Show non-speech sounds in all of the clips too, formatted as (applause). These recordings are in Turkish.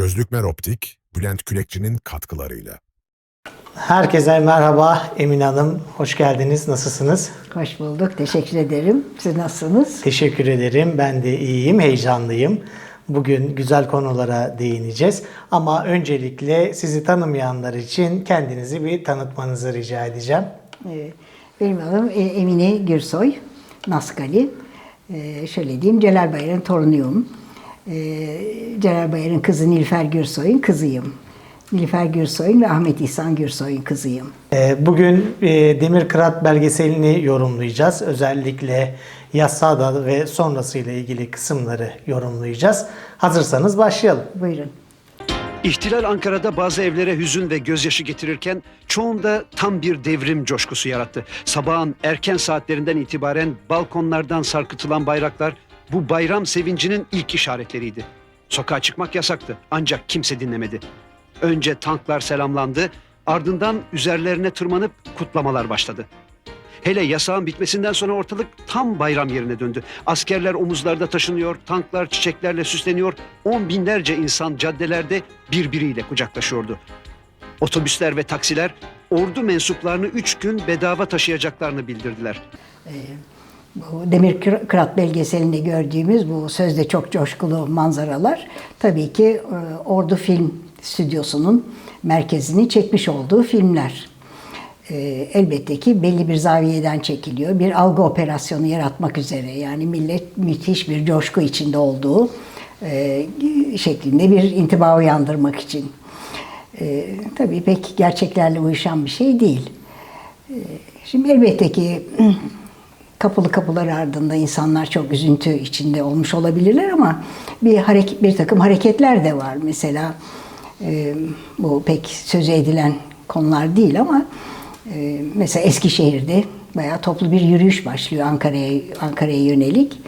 Gözlükmer Optik, Bülent Külekçi'nin katkılarıyla. Herkese merhaba Emine Hanım. Hoş geldiniz. Nasılsınız? Hoş bulduk. Teşekkür ederim. Siz nasılsınız? Teşekkür ederim. Ben de iyiyim, heyecanlıyım. Bugün güzel konulara değineceğiz. Ama öncelikle sizi tanımayanlar için kendinizi bir tanıtmanızı rica edeceğim. Ee, Benim adım e, Emine Gürsoy, Naskali. Ee, Şöyle diyeyim, Celal Bayar'ın torunuyum. Ee, Celal Bayar'ın kızı Nilüfer Gürsoy'un kızıyım. Nilüfer Gürsoy'un ve Ahmet İhsan Gürsoy'un kızıyım. Ee, Bugün e, Demir Kırat belgeselini yorumlayacağız. Özellikle yasada ve sonrasıyla ilgili kısımları yorumlayacağız. Hazırsanız başlayalım. Buyurun. İhtilal Ankara'da bazı evlere hüzün ve gözyaşı getirirken çoğunda tam bir devrim coşkusu yarattı. Sabahın erken saatlerinden itibaren balkonlardan sarkıtılan bayraklar bu bayram sevincinin ilk işaretleriydi. Sokağa çıkmak yasaktı ancak kimse dinlemedi. Önce tanklar selamlandı, ardından üzerlerine tırmanıp kutlamalar başladı. Hele yasağın bitmesinden sonra ortalık tam bayram yerine döndü. Askerler omuzlarda taşınıyor, tanklar çiçeklerle süsleniyor, on binlerce insan caddelerde birbiriyle kucaklaşıyordu. Otobüsler ve taksiler ordu mensuplarını üç gün bedava taşıyacaklarını bildirdiler. Bu Demir Kır- Kırat belgeselinde gördüğümüz bu sözde çok coşkulu manzaralar tabii ki e, Ordu Film Stüdyosu'nun merkezini çekmiş olduğu filmler. E, elbette ki belli bir zaviyeden çekiliyor. Bir algı operasyonu yaratmak üzere yani millet müthiş bir coşku içinde olduğu e, şeklinde bir intiba uyandırmak için. Tabii pek gerçeklerle uyuşan bir şey değil. Şimdi elbette ki (clears throat) kapılı kapılar ardında insanlar çok üzüntü içinde olmuş olabilirler ama bir hareket, bir takım hareketler de var. Mesela e, bu pek sözü edilen konular değil ama e, mesela Eskişehir'de bayağı toplu bir yürüyüş başlıyor Ankara'ya Ankara'ya yönelik.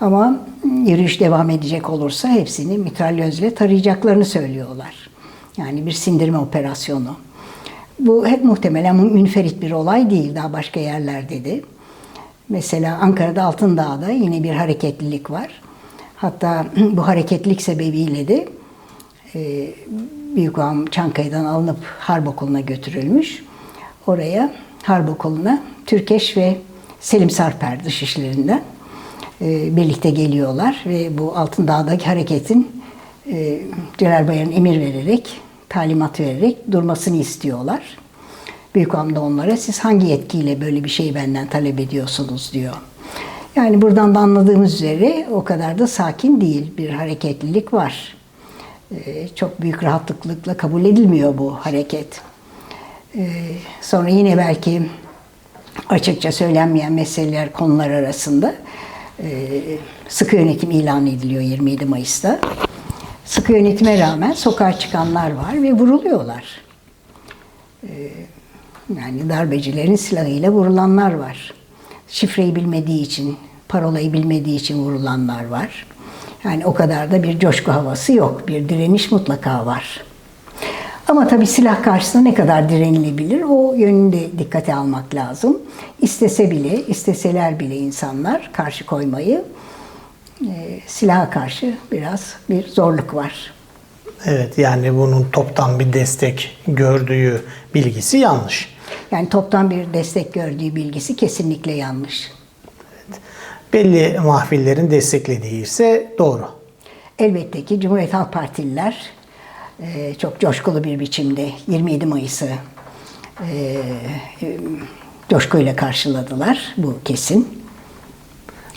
Ama yürüyüş devam edecek olursa hepsini mitralyözle tarayacaklarını söylüyorlar. Yani bir sindirme operasyonu. Bu hep muhtemelen münferit bir olay değil. Daha başka yerlerde de. Mesela Ankara'da Altındağ'da yine bir hareketlilik var. Hatta (clears throat) bu hareketlilik sebebiyle de e, Büyük Ağam Çankaya'dan alınıp Harp Okulu'na götürülmüş. Oraya Harp Okulu'na Türkeş ve Selim Sarper dışişlerinden e, birlikte geliyorlar ve bu Altındağ'daki hareketin e, Celal Bayar'ın emir vererek, talimat vererek durmasını istiyorlar. Büyük Ağam da onlara siz hangi yetkiyle böyle bir şeyi benden talep ediyorsunuz diyor. Yani buradan da anladığımız üzere o kadar da sakin değil. Bir hareketlilik var. Ee, çok büyük rahatlıkla kabul edilmiyor bu hareket. Ee, sonra yine belki açıkça söylenmeyen meseleler konular arasında e, sıkı yönetim ilan ediliyor 27 Mayıs'ta. Sıkı yönetime rağmen sokağa çıkanlar var ve vuruluyorlar. Yani darbecilerin silahıyla vurulanlar var. Şifreyi bilmediği için, parolayı bilmediği için vurulanlar var. Yani o kadar da bir coşku havası yok. Bir direniş mutlaka var. Ama tabii silah karşısında ne kadar direnilebilir o yönünde dikkate almak lazım. İstese bile, isteseler bile insanlar karşı koymayı e, silaha karşı biraz bir zorluk var. Evet yani bunun toptan bir destek gördüğü bilgisi yanlış. Yani toptan bir destek gördüğü bilgisi kesinlikle yanlış. Belli mahfillerin desteklediği ise doğru. Elbette ki Cumhuriyet Halk Partililer e, çok coşkulu bir biçimde 27 Mayıs'ı e, e, coşkuyla karşıladılar. Bu kesin.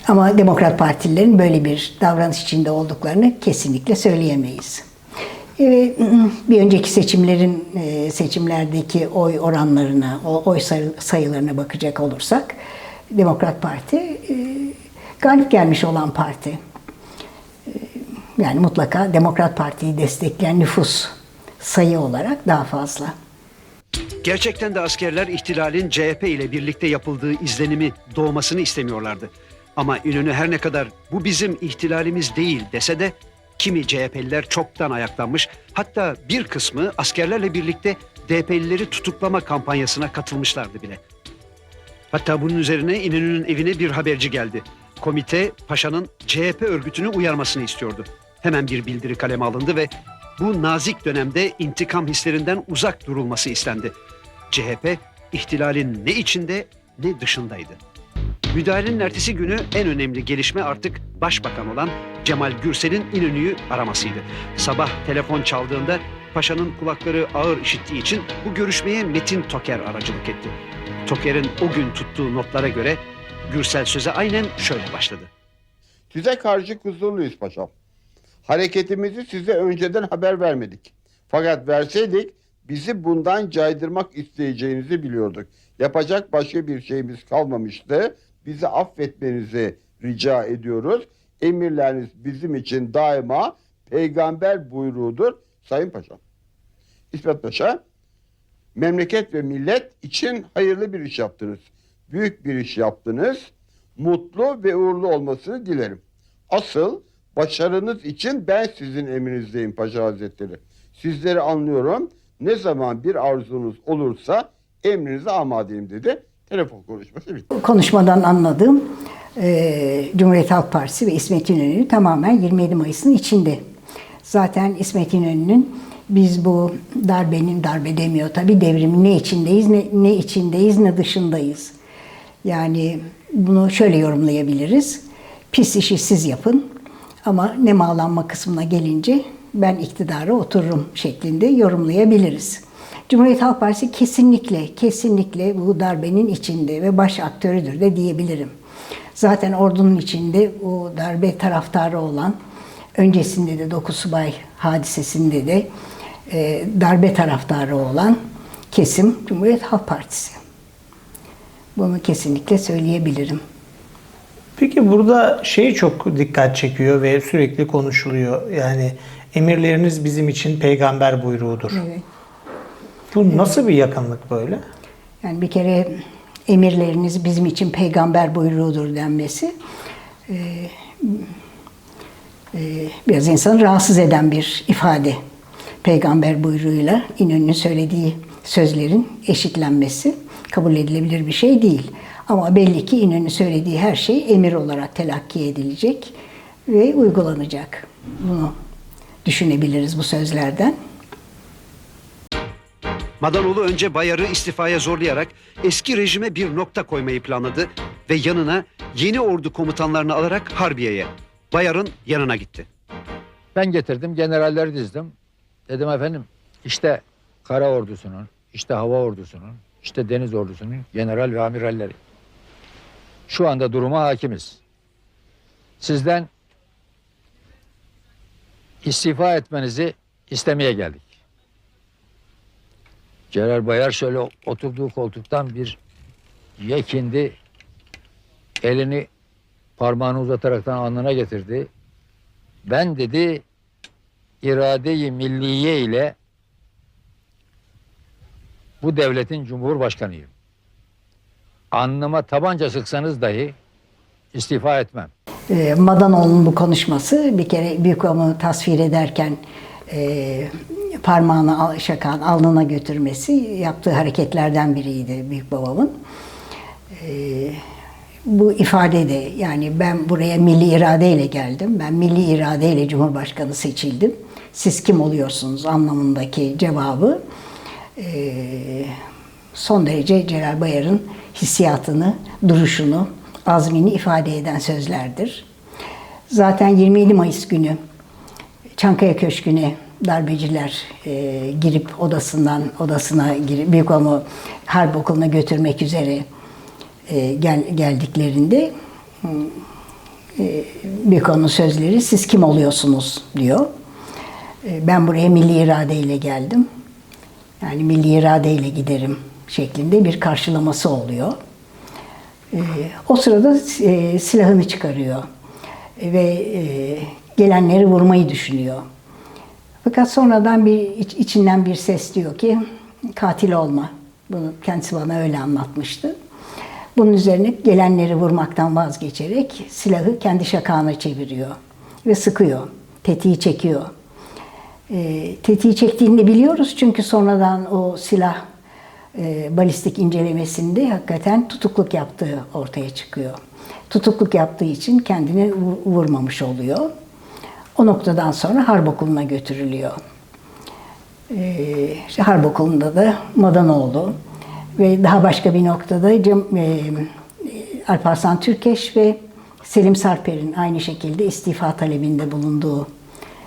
Ama Demokrat Partililerin böyle bir davranış içinde olduklarını kesinlikle söyleyemeyiz. E, bir önceki seçimlerin e, seçimlerdeki oy oranlarına, oy sayı- sayılarına bakacak olursak Demokrat Parti e, galip gelmiş olan parti. Yani mutlaka Demokrat Parti'yi destekleyen nüfus sayı olarak daha fazla. Gerçekten de askerler ihtilalin CHP ile birlikte yapıldığı izlenimi doğmasını istemiyorlardı. Ama İnönü her ne kadar bu bizim ihtilalimiz değil dese de kimi CHP'liler çoktan ayaklanmış hatta bir kısmı askerlerle birlikte DP'lileri tutuklama kampanyasına katılmışlardı bile. Hatta bunun üzerine İnönü'nün evine bir haberci geldi. Komite paşanın CHP örgütünü uyarmasını istiyordu. Hemen bir bildiri kaleme alındı ve Bu nazik dönemde intikam hislerinden uzak durulması istendi. CHP ihtilalin ne içinde ne dışındaydı. Müdahalenin ertesi günü en önemli gelişme artık başbakan olan Cemal Gürsel'in İnönü'yü aramasıydı. Sabah telefon çaldığında paşanın kulakları ağır işittiği için bu görüşmeye Metin Toker aracılık etti. Toker'in o gün tuttuğu notlara göre Gürsel söze aynen şöyle başladı. Size karşı kusurluyuz paşam. Hareketimizi size önceden haber vermedik. Fakat verseydik bizi bundan caydırmak isteyeceğinizi biliyorduk. Yapacak başka bir şeyimiz kalmamıştı. Bizi affetmenizi rica ediyoruz. Emirleriniz bizim için daima peygamber buyruğudur Sayın Paşam. İsmet Paşa, memleket ve millet için hayırlı bir iş yaptınız. Büyük bir iş yaptınız. Mutlu ve uğurlu olmasını dilerim. Asıl başarınız için ben sizin emrinizdeyim Paşa Hazretleri. Sizleri anlıyorum. Ne zaman bir arzunuz olursa emrinize amadeyim dedi. Telefon konuşması bitti. Konuşmadan anladığım e, Cumhuriyet Halk Partisi ve İsmet İnönü tamamen 27 Mayıs'ın içinde. Zaten İsmet İnönü'nün biz bu darbenin darbe demiyor tabii devrimin ne içindeyiz ne, ne içindeyiz ne dışındayız. Yani bunu şöyle yorumlayabiliriz. Pis işi siz yapın ama ne bağlanma kısmına gelince ben iktidara otururum şeklinde yorumlayabiliriz. Cumhuriyet Halk Partisi kesinlikle, kesinlikle bu darbenin içinde ve baş aktörüdür de diyebilirim. Zaten ordunun içinde o darbe taraftarı olan, öncesinde de 9 Subay hadisesinde de e, darbe taraftarı olan kesim Cumhuriyet Halk Partisi. Bunu kesinlikle söyleyebilirim. Peki burada şey çok dikkat çekiyor ve sürekli konuşuluyor. Yani emirleriniz bizim için peygamber buyruğudur. Evet. Bu nasıl bir yakınlık böyle? Yani bir kere emirleriniz bizim için peygamber buyruğudur denmesi e, e, biraz insanı rahatsız eden bir ifade. Peygamber buyruğuyla İnönü'nün söylediği sözlerin eşitlenmesi kabul edilebilir bir şey değil. Ama belli ki İnönü söylediği her şey emir olarak telakki edilecek ve uygulanacak. Bunu düşünebiliriz bu sözlerden. Madanoğlu önce Bayar'ı istifaya zorlayarak eski rejime bir nokta koymayı planladı ve yanına yeni ordu komutanlarını alarak Harbiye'ye, Bayar'ın yanına gitti. Ben getirdim, generalleri dizdim. Dedim efendim işte kara ordusunun, işte hava ordusunun, işte deniz ordusunun general ve amiralleri. Şu anda duruma hakimiz. Sizden istifa etmenizi istemeye geldik. Celal Bayar şöyle oturduğu koltuktan bir yekindi. Elini parmağını uzataraktan alnına getirdi. Ben dedi irade-i milliye ile bu devletin cumhurbaşkanıyım. Alnıma tabanca sıksanız dahi istifa etmem. E, Madanoğlu'nun bu konuşması bir kere büyük babamı tasvir ederken e, parmağını al- şakan alnına götürmesi yaptığı hareketlerden biriydi büyük babamın. E, bu ifade de yani ben buraya milli iradeyle geldim. Ben milli iradeyle Cumhurbaşkanı seçildim. Siz kim oluyorsunuz anlamındaki cevabı e, son derece Celal Bayar'ın hissiyatını, duruşunu, azmini ifade eden sözlerdir. Zaten 27 Mayıs günü Çankaya Köşkü'ne darbeciler e, girip odasından odasına girip büyük ama harp okuluna götürmek üzere e, gel, geldiklerinde e, büyük onun sözleri siz kim oluyorsunuz diyor. E, ben buraya milli iradeyle geldim. Yani milli iradeyle giderim şeklinde bir karşılaması oluyor. Ee, o sırada e, silahını çıkarıyor ve e, gelenleri vurmayı düşünüyor. Fakat sonradan bir iç- içinden bir ses diyor ki katil olma. Bunu kendisi bana öyle anlatmıştı. Bunun üzerine gelenleri vurmaktan vazgeçerek silahı kendi şakağına çeviriyor ve sıkıyor. Tetiği çekiyor. E, tetiği çektiğini biliyoruz çünkü sonradan o silah e, balistik incelemesinde hakikaten tutukluk yaptığı ortaya çıkıyor. Tutukluk yaptığı için kendini vu- vurmamış oluyor. O noktadan sonra harp okuluna götürülüyor. Ee, işte Harp Okulu'nda da Madanoğlu ve daha başka bir noktada e, Alparslan Türkeş ve Selim Sarper'in aynı şekilde istifa talebinde bulunduğu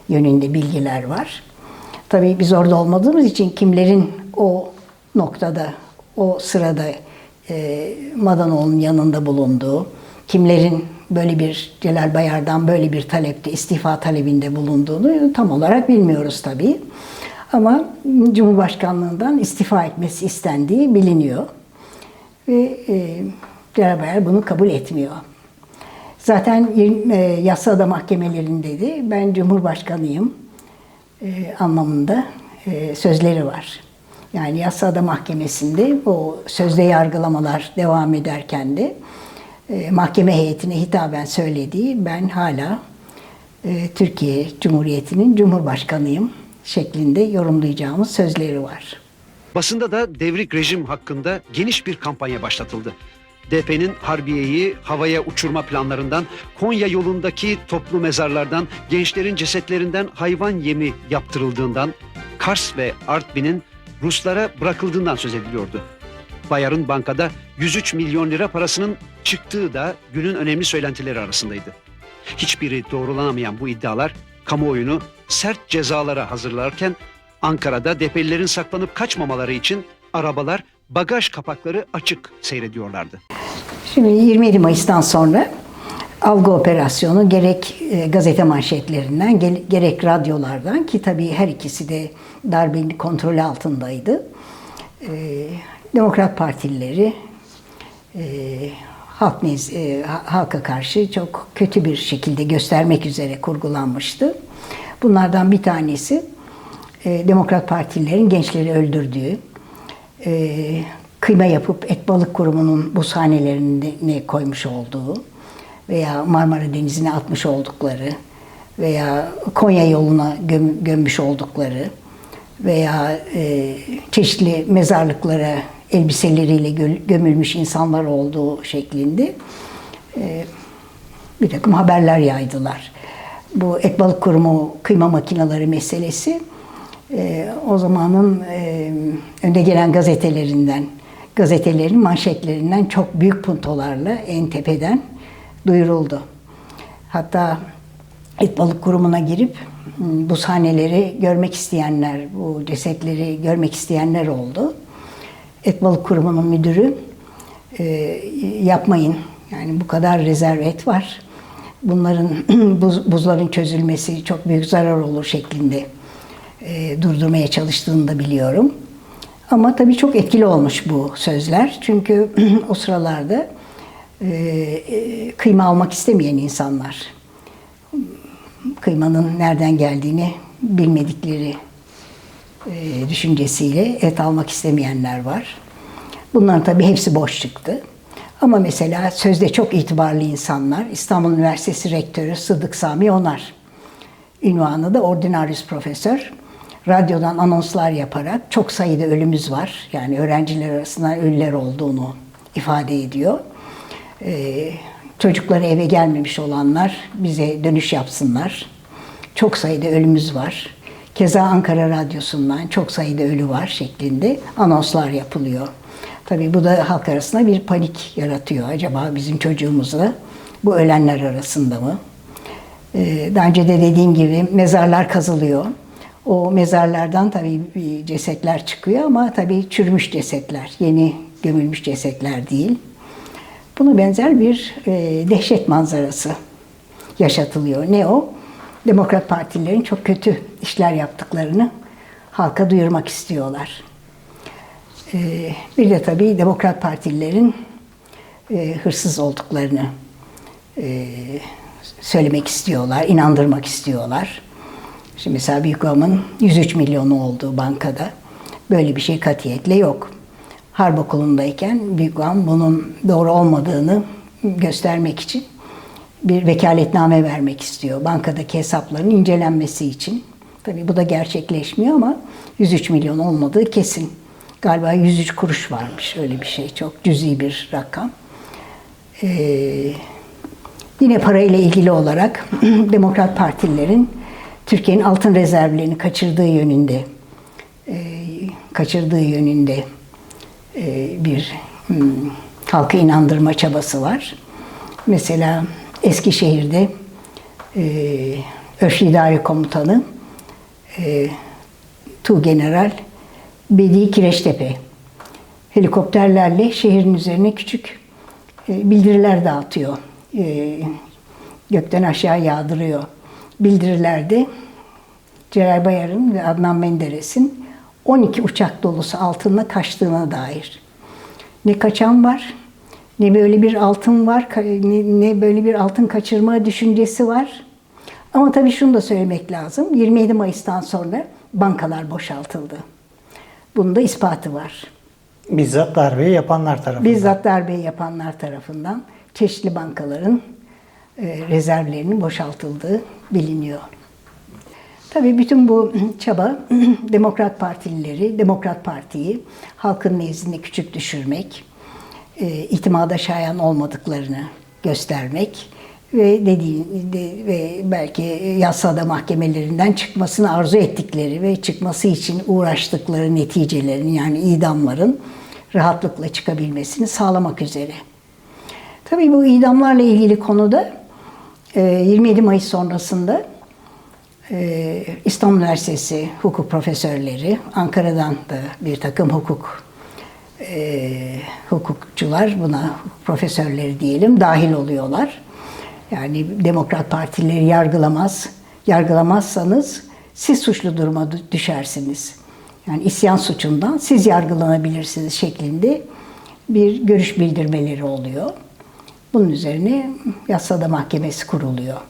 yönünde bilgiler var. Tabii biz orada olmadığımız için kimlerin o noktada, o sırada e, Madanoğlu'nun yanında bulunduğu, kimlerin böyle bir Celal Bayar'dan böyle bir talepte, istifa talebinde bulunduğunu tam olarak bilmiyoruz tabii. Ama Cumhurbaşkanlığından istifa etmesi istendiği biliniyor. Ve e, Celal Bayar bunu kabul etmiyor. Zaten e, yasada mahkemelerinde de ben Cumhurbaşkanıyım e, anlamında e, sözleri var. Yani yasada mahkemesinde o sözde yargılamalar devam ederken de e, mahkeme heyetine hitaben söylediği ben hala e, Türkiye Cumhuriyeti'nin Cumhurbaşkanıyım şeklinde yorumlayacağımız sözleri var. Basında da devrik rejim hakkında geniş bir kampanya başlatıldı. DP'nin Harbiye'yi havaya uçurma planlarından, Konya yolundaki toplu mezarlardan, gençlerin cesetlerinden hayvan yemi yaptırıldığından, Kars ve Artvin'in Ruslara bırakıldığından söz ediliyordu. Bayar'ın bankada 103 milyon lira parasının çıktığı da günün önemli söylentileri arasındaydı. Hiçbiri doğrulanamayan bu iddialar kamuoyunu sert cezalara hazırlarken Ankara'da depelilerin saklanıp kaçmamaları için arabalar bagaj kapakları açık seyrediyorlardı. Şimdi 27 Mayıs'tan sonra algı operasyonu gerek e, gazete manşetlerinden gerek radyolardan ki tabii her ikisi de darbenin kontrolü altındaydı. E, Demokrat Partilileri e, halk nez- e, ha- halka karşı çok kötü bir şekilde göstermek üzere kurgulanmıştı. Bunlardan bir tanesi e, Demokrat Partililerin gençleri öldürdüğü, e, kıyma yapıp et balık kurumunun bu sahnelerine koymuş olduğu veya Marmara Denizi'ne atmış oldukları veya Konya yoluna göm- gömmüş oldukları veya e, çeşitli mezarlıklara elbiseleriyle gö- gömülmüş insanlar olduğu şeklinde e, bir takım haberler yaydılar. Bu et balık kurumu kıyma makineleri meselesi e, o zamanın e, önde gelen gazetelerinden, gazetelerin manşetlerinden çok büyük puntolarla en tepeden duyuruldu. Hatta et balık kurumuna girip m, bu sahneleri görmek isteyenler, bu cesetleri görmek isteyenler oldu. Et balık kurumunun müdürü e, yapmayın. Yani bu kadar rezerv et var. Bunların (clears throat) buz, buzların çözülmesi çok büyük zarar olur şeklinde e, durdurmaya çalıştığını da biliyorum. Ama tabii çok etkili olmuş bu sözler. Çünkü (clears throat) o sıralarda e, e, kıyma almak istemeyen insanlar, kıymanın nereden geldiğini bilmedikleri e, düşüncesiyle et almak istemeyenler var. Bunların tabii hepsi boş çıktı. Ama mesela sözde çok itibarlı insanlar, İstanbul Üniversitesi Rektörü Sıdık Sami Onar, ünvanı da ordinarius profesör. Radyodan anonslar yaparak çok sayıda ölümümüz var. Yani öğrenciler arasında ölüler olduğunu ifade ediyor. Ee, çocukları eve gelmemiş olanlar bize dönüş yapsınlar. Çok sayıda ölümümüz var. Keza Ankara Radyosu'ndan çok sayıda ölü var şeklinde anonslar yapılıyor. Tabii bu da halk arasında bir panik yaratıyor. Acaba bizim çocuğumuzla bu ölenler arasında mı? Ee, Daha önce de dediğim gibi mezarlar kazılıyor. O mezarlardan tabii cesetler çıkıyor ama tabii çürümüş cesetler, yeni gömülmüş cesetler değil. Buna benzer bir e, dehşet manzarası yaşatılıyor. Ne o? Demokrat partilerin çok kötü işler yaptıklarını halka duyurmak istiyorlar. Ee, bir de tabii Demokrat Partililerin e, hırsız olduklarını e, söylemek istiyorlar, inandırmak istiyorlar. Şimdi mesela Büyükbabam'ın 103 milyonu olduğu bankada böyle bir şey katiyetle yok. Harp okulundayken Büyükbabam bunun doğru olmadığını göstermek için bir vekaletname vermek istiyor. Bankadaki hesapların incelenmesi için. Tabii bu da gerçekleşmiyor ama 103 milyon olmadığı kesin. Galiba 103 kuruş varmış öyle bir şey. Çok cüzi bir rakam. Ee, yine parayla ilgili olarak (clears throat) Demokrat Partililerin Türkiye'nin altın rezervlerini kaçırdığı yönünde kaçırdığı yönünde e, bir hmm, halkı inandırma çabası var. Mesela Eskişehir'de e, Örf İdare Komutanı e, Tuğgeneral Bedi Kireçtepe helikopterlerle şehrin üzerine küçük e, bildiriler dağıtıyor. E, gökten aşağı yağdırıyor. Bildirilerde Celal Bayar'ın ve Adnan Menderes'in 12 uçak dolusu altınla kaçtığına dair. Ne kaçan var, ne böyle bir altın var, ne böyle bir altın kaçırma düşüncesi var. Ama tabii şunu da söylemek lazım. 27 Mayıs'tan sonra bankalar boşaltıldı. Bunun da ispatı var. Bizzat darbeyi yapanlar tarafından. Bizzat darbeyi yapanlar tarafından çeşitli bankaların e, rezervlerinin boşaltıldığı biliniyor. Tabii bütün bu (clears throat) çaba (clears throat) Demokrat Partilileri, Demokrat Parti'yi halkın nezdinde küçük düşürmek, e, itimada şayan olmadıklarını göstermek ve dediği de- ve belki yasada mahkemelerinden çıkmasını arzu ettikleri ve çıkması için uğraştıkları neticelerin yani idamların rahatlıkla çıkabilmesini sağlamak üzere. Tabii bu idamlarla ilgili konuda e, 27 Mayıs sonrasında e, İstanbul Üniversitesi hukuk profesörleri, Ankara'dan da bir takım hukuk e, hukukçular, buna profesörleri diyelim, dahil oluyorlar. Yani Demokrat Partileri yargılamaz. Yargılamazsanız siz suçlu duruma dü- düşersiniz. Yani isyan suçundan siz yargılanabilirsiniz şeklinde bir görüş bildirmeleri oluyor. Bunun üzerine yasada mahkemesi kuruluyor.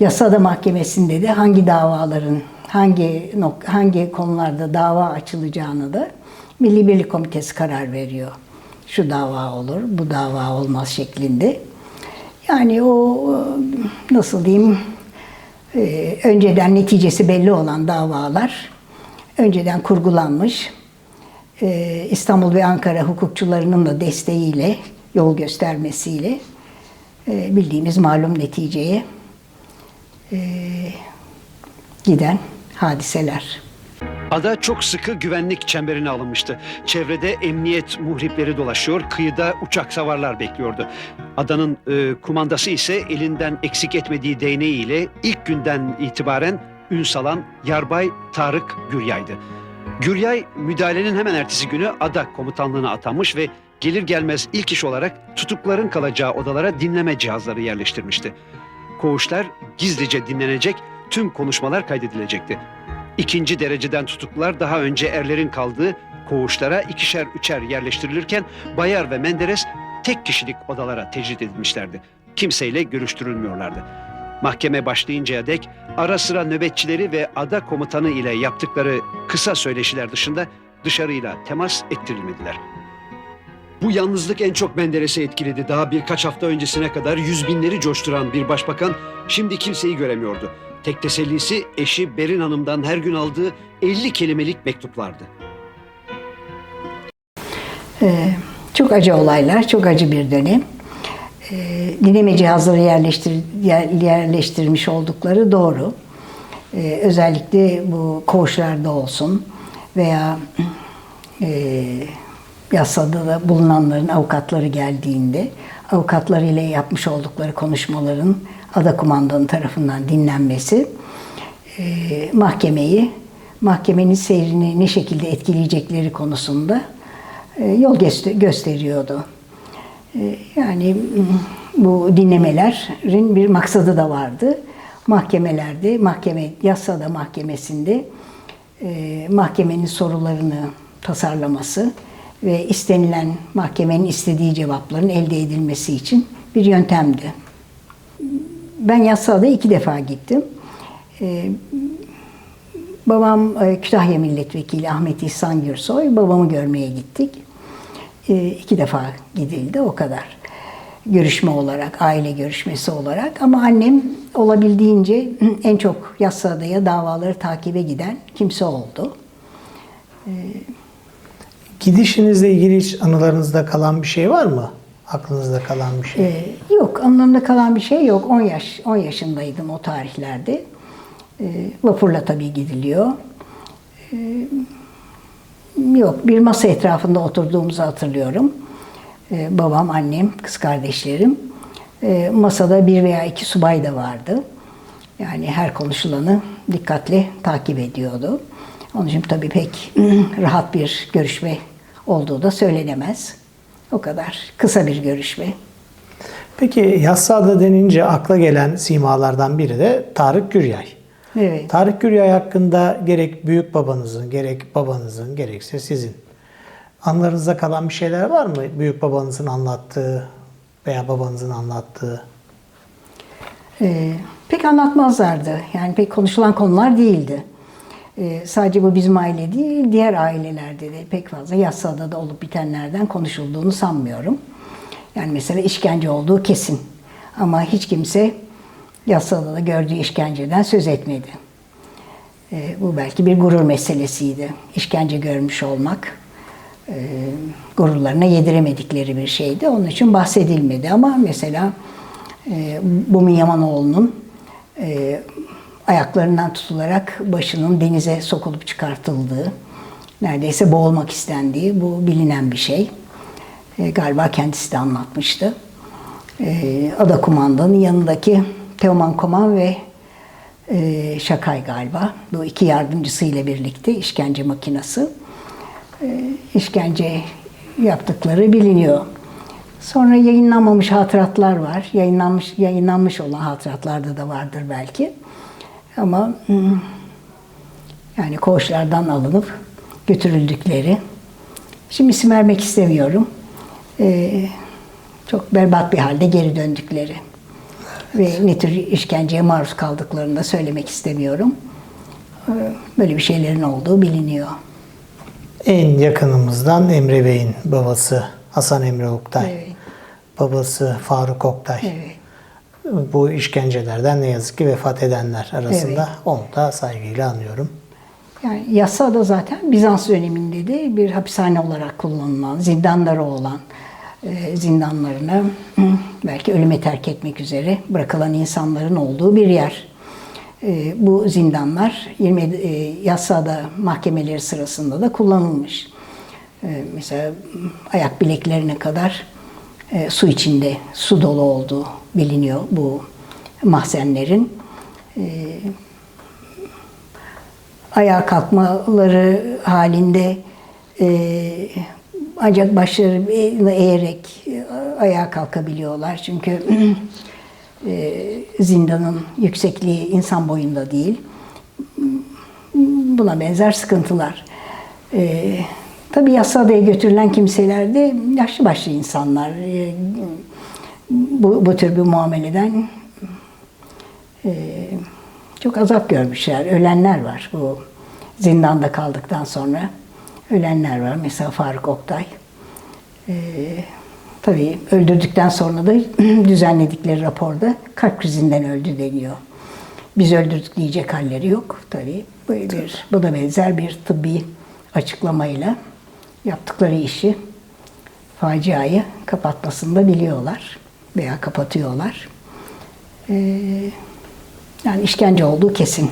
Yasada mahkemesinde de hangi davaların hangi hangi konularda dava açılacağını da Milli Birlik Komitesi karar veriyor. Şu dava olur, bu dava olmaz şeklinde. Yani o nasıl diyeyim e, önceden neticesi belli olan davalar önceden kurgulanmış e, İstanbul ve Ankara hukukçularının da desteğiyle yol göstermesiyle e, bildiğimiz malum neticeye e, giden hadiseler. Ada çok sıkı güvenlik çemberine alınmıştı. Çevrede emniyet muhripleri dolaşıyor, kıyıda uçak savarlar bekliyordu. Adanın e, kumandası ise elinden eksik etmediği değneğiyle ilk günden itibaren ün salan Yarbay Tarık Güryay'dı. Güryay müdahalenin hemen ertesi günü ada komutanlığına atanmış ve gelir gelmez ilk iş olarak tutukların kalacağı odalara dinleme cihazları yerleştirmişti. Koğuşlar gizlice dinlenecek, tüm konuşmalar kaydedilecekti. İkinci dereceden tutuklular daha önce erlerin kaldığı koğuşlara ikişer üçer yerleştirilirken Bayar ve Menderes tek kişilik odalara tecrit edilmişlerdi. Kimseyle görüştürülmüyorlardı. Mahkeme başlayıncaya dek ara sıra nöbetçileri ve ada komutanı ile yaptıkları kısa söyleşiler dışında dışarıyla temas ettirilmediler. Bu yalnızlık en çok Menderes'i etkiledi. Daha birkaç hafta öncesine kadar yüz binleri coşturan bir başbakan şimdi kimseyi göremiyordu. Tek tesellisi eşi Berin Hanım'dan her gün aldığı 50 kelimelik mektuplardı. Ee, çok acı olaylar, çok acı bir dönem. Ee, dinleme cihazları yerleştir, yer- yerleştirmiş oldukları doğru. Ee, özellikle bu koğuşlarda olsun veya e, yasada da bulunanların avukatları geldiğinde avukatlarıyla yapmış oldukları konuşmaların ada kumandanı tarafından dinlenmesi e, mahkemeyi mahkemenin seyrini ne şekilde etkileyecekleri konusunda e, yol göster- gösteriyordu. E, Yani m, bu dinlemelerin bir maksadı da vardı. Mahkemelerde, mahkeme yasada mahkemesinde e, mahkemenin sorularını tasarlaması ve istenilen mahkemenin istediği cevapların elde edilmesi için bir yöntemdi. Ben yasada iki defa gittim. E, Babam e, Kütahya Milletvekili Ahmet İhsan Gürsoy. Babamı görmeye gittik. E, iki defa gidildi o kadar. Görüşme olarak, aile görüşmesi olarak. Ama annem olabildiğince en çok Yassıada'ya davaları takibe giden kimse oldu. Gidişinizle ilgili hiç anılarınızda kalan bir şey var mı? Aklınızda kalan bir şey. E, yok, anlamda kalan bir şey yok. 10 yaş 10 yaşındaydım o tarihlerde. E, vapurla tabii gidiliyor. E, Yok, bir masa etrafında oturduğumuzu hatırlıyorum. Ee, babam, annem, kız kardeşlerim. Ee, masada bir veya iki subay da vardı. Yani her konuşulanı dikkatle takip ediyordu. Onun için tabii pek (clears throat) rahat bir görüşme olduğu da söylenemez. O kadar kısa bir görüşme. Peki Yassıada denince akla gelen simalardan biri de Tarık Güryay. Evet. Tarık Güryay hakkında gerek büyük babanızın, gerek babanızın, gerekse sizin anlarınızda kalan bir şeyler var mı? Büyük babanızın anlattığı veya babanızın anlattığı. Ee, pek anlatmazlardı. Yani pek konuşulan konular değildi. Ee, sadece bu bizim aile değil, diğer ailelerde de pek fazla Yassıada da olup bitenlerden konuşulduğunu sanmıyorum. Yani mesela işkence olduğu kesin. Ama hiç kimse Yassıada gördüğü işkenceden söz etmedi. Ee, bu belki bir gurur meselesiydi. İşkence görmüş olmak e, gururlarına yediremedikleri bir şeydi. Onun için bahsedilmedi ama mesela e, Bumin Yamanoğlu'nun e, ayaklarından tutularak başının denize sokulup çıkartıldığı, neredeyse boğulmak istendiği bu bilinen bir şey. E, galiba kendisi de anlatmıştı. E, Ada kumandanın yanındaki Teoman Koman ve e, Şakay galiba. Bu iki yardımcısıyla birlikte işkence makinası. E, işkence yaptıkları biliniyor. Sonra yayınlanmamış hatıratlar var. Yayınlanmış yayınlanmış olan hatıratlarda da vardır belki. Ama hmm, yani koğuşlardan alınıp götürüldükleri. Şimdi isim vermek istemiyorum. Ee, çok berbat bir halde geri döndükleri ve ne tür işkenceye maruz kaldıklarını da söylemek istemiyorum. Ee, Böyle bir şeylerin olduğu biliniyor. En yakınımızdan Emre Bey'in babası Hasan Emre Oktay. Evet. Babası Faruk Oktay. Evet. Bu işkencelerden ne yazık ki vefat edenler arasında. Evet. Onu da saygıyla anıyorum. Yani yasa da zaten Bizans döneminde de bir hapishane olarak kullanılan, zindanları olan, e, zindanlarına belki ölüme terk etmek üzere bırakılan insanların olduğu bir yer. E, bu zindanlar 20 e, yasada mahkemeleri sırasında da kullanılmış. E, mesela ayak bileklerine kadar e, su içinde, su dolu olduğu biliniyor bu mahzenlerin. E, ayağa kalkmaları halinde e, ancak başlarını eğerek ayağa kalkabiliyorlar. Çünkü e, zindanın yüksekliği insan boyunda değil. Buna benzer sıkıntılar. E, tabii Yassıada'ya götürülen kimseler de yaşlı başlı insanlar. E, bu, bu tür bir muameleden e, çok azap görmüşler. Ölenler var bu zindanda kaldıktan sonra. Ölenler var. Mesela Faruk Oktay. Ee, tabii öldürdükten sonra da (clears throat) düzenledikleri raporda kalp krizinden öldü deniyor. Biz öldürdük diyecek halleri yok tabii. Böyle bir, bu da benzer bir tıbbi açıklamayla yaptıkları işi, faciayı kapatmasını da biliyorlar veya kapatıyorlar. Ee, yani işkence olduğu kesin.